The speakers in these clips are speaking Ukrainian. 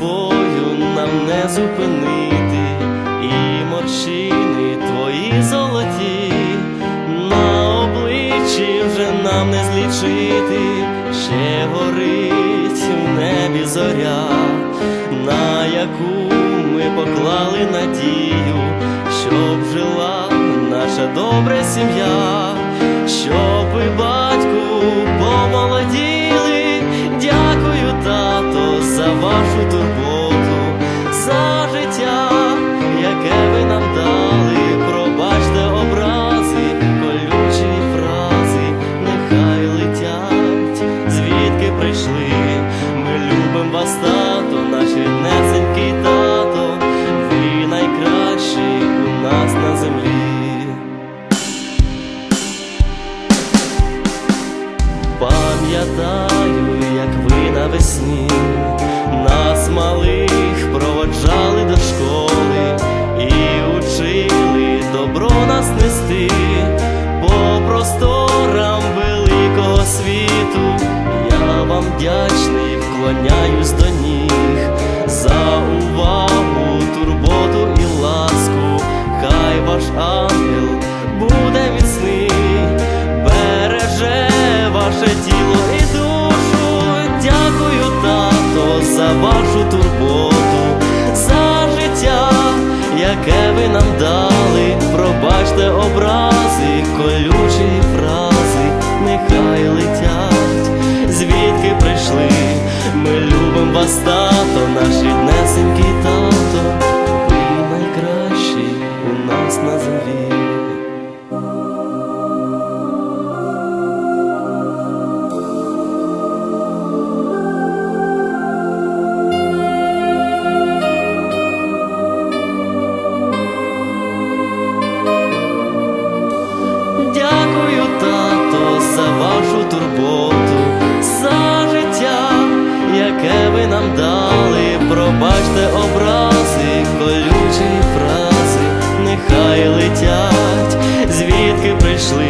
бою нам не зупинити, і морщини твої золоті, на обличчі вже нам не злічити, ще горить в небі зоря, на яку ми поклали надію, щоб жила наша добра сім'я, турботу, за життя, яке ви нам дали. Пробачте образи, колючі фрази, нехай летять, звідки прийшли. Ми любимо вас, тато, наш ріднесенький тато, ви найкращий у нас на землі. Пам'ятаю, як ви навесні нас малих проводжали до школи і учили добро нас нести по просторам великого світу. Я вам вдячний, вклоняюсь до ніг за увагу, турботу і ласку. Хай ваш ангел ви нам дали. Пробачте образи, колючі фрази, нехай летять, звідки прийшли. Ми любимо вас, ви. Пробачте образи, колючі фрази, нехай летять, звідки прийшли.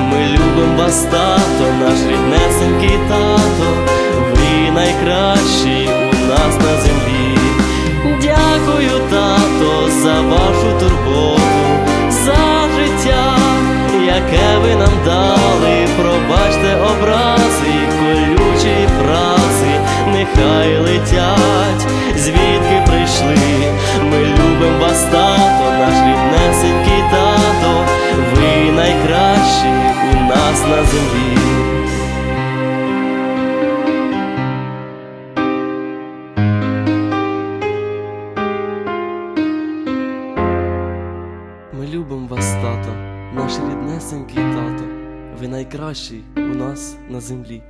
Ми любимо вас, тато, наш ріднесенький нехай летять, звідки прийшли. Ми любимо вас, тато, наш ріднесенький тато, ви найкращий у нас на землі. Ми любимо вас, тато, наш ріднесенький тато. Ви найкращий у нас на землі.